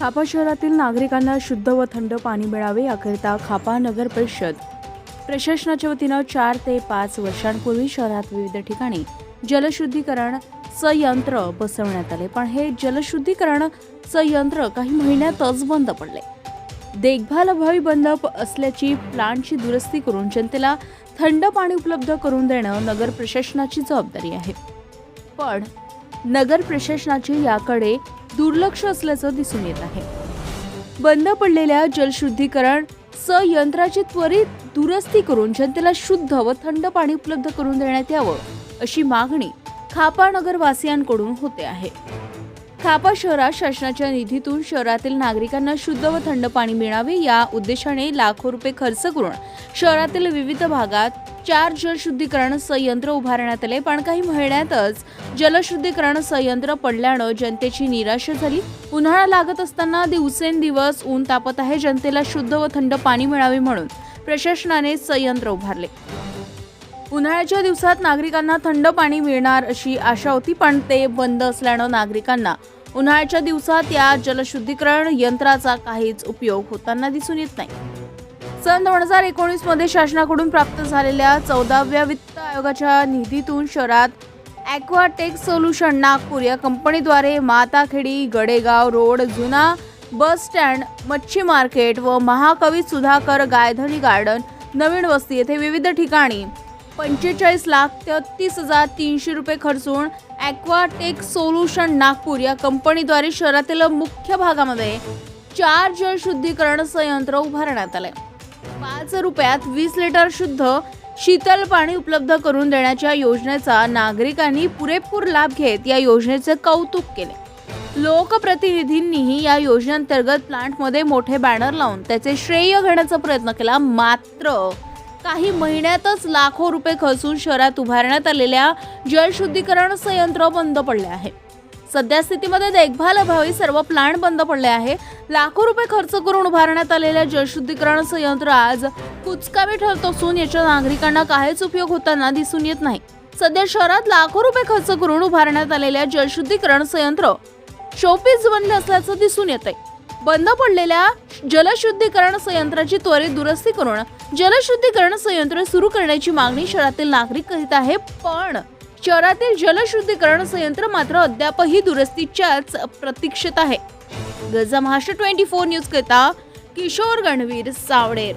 खापा शहरातील नागरिकांना शुद्ध व थंड पाणी मिळावे याकरिता खापा नगर परिषद प्रशासनाच्या वतीनं चार ते पाच वर्षांपूर्वी शहरात विविध ठिकाणी जलशुद्धीकरण संयंत्र बसवण्यात आले. पण हे जलशुद्धीकरण संयंत्र काही महिन्यातच बंद पडले. देखभालअभावी बंद प- असल्याची प्लांटची दुरुस्ती करून जनतेला थंड पाणी उपलब्ध करून देणं नगर प्रशासनाची जबाबदारी आहे. पण नगर प्रशासनाची याकडे दुर्लक्ष असल्याचं दिसून येत आहे. बंद पडलेल्या जलशुद्धीकरण संयंत्राची त्वरित दुरुस्ती करून जनतेला शुद्ध व थंड पाणी उपलब्ध करून देण्यात यावं अशी मागणी खापा नगरवासियांकडून होते आहे. खापा शहरात शासनाच्या निधीतून शहरातील नागरिकांना शुद्ध व थंड पाणी मिळावे या उद्देशाने लाखो रुपये खर्च करून शहरातील विविध भागात चार जलशुद्धीकरण संयंत्र उभारण्यात आले. पण काही महिन्यातच जलशुद्धीकरण संयंत्र पडल्यानं जनतेची निराशा झाली. उन्हाळा लागत असताना दिवसेंदिवस ऊन तापत आहे. जनतेला शुद्ध व थंड पाणी मिळावे म्हणून प्रशासनाने संयंत्र उभारले. उन्हाळ्याच्या दिवसात नागरिकांना थंड पाणी मिळणार अशी आशा होती पण ते बंद असल्यानं नागरिकांना उन्हाळ्याच्या दिवसात या जलशुद्धीकरण यंत्राचा काहीच उपयोग होताना दिसून येत नाही. सन दोन हजार एकोणीसमध्ये शासनाकडून प्राप्त झालेल्या चौदाव्या वित्त आयोगाच्या निधीतून शहरात ॲक्वाटेक सोल्युशन नागपूर या कंपनीद्वारे माताखेडी गडेगाव रोड जुना बस स्टँड मच्छी मार्केट व महाकवी सुधाकर गायधनी गार्डन नवीन वस्ती येथे विविध ठिकाणी पंचेचाळीस लाख तेहतीस हजार तीनशे रुपये खर्चून ॲक्वाटेक सोल्युशन नागपूर या कंपनीद्वारे शहरातील मुख्य भागामध्ये चार जलशुद्धीकरण संयंत्र उभारण्यात आले. पाच रुपयात वीस लिटर शुद्ध शीतल पाणी उपलब्ध करून देण्याच्या योजनेचा नागरिकांनी पुरेपूर लाभ घेत या योजनेचे कौतुक केले. लोकप्रतिनिधींनीही या योजनेअंतर्गत प्लांटमध्ये मोठे बॅनर लावून त्याचे श्रेय घेण्याचा प्रयत्न केला. मात्र काही महिन्यातच लाखो रुपये खर्चून शहरात उभारण्यात आलेल्या जलशुद्धीकरण संयंत्र बंद पडले आहे. सध्या स्थितीमध्ये देखभाल अभावी सर्व प्लांट बंद पडले आहे. लाखो रुपये खर्च करून उभारण्यात आलेल्या जलशुद्धीकरण संयंत्र आज कुचकावी ठरत असून याच्या नागरिकांना काहीच उपयोग होताना दिसून येत नाही. सध्या शहरात लाखो रुपये खर्च करून उभारण्यात आलेल्या जलशुद्धीकरण संयंत्र शोपीस बनले असल्याचं दिसून येत आहे बंद पडलेल्या जलशुद्धीकरण संयंत्राची त्वरित दुरुस्ती करून जलशुद्धीकरण संयंत्र सुरू करण्याची मागणी शहरातील नागरिक करीत आहे. पण शहरातील जलशुद्धीकरण संयंत्र मात्र अद्यापही दुरुस्तीच्याच प्रतीक्षेत आहे. गजा महाराष्ट्र ट्वेंटी फोर न्यूज करता किशोर गणवीर सावडेर.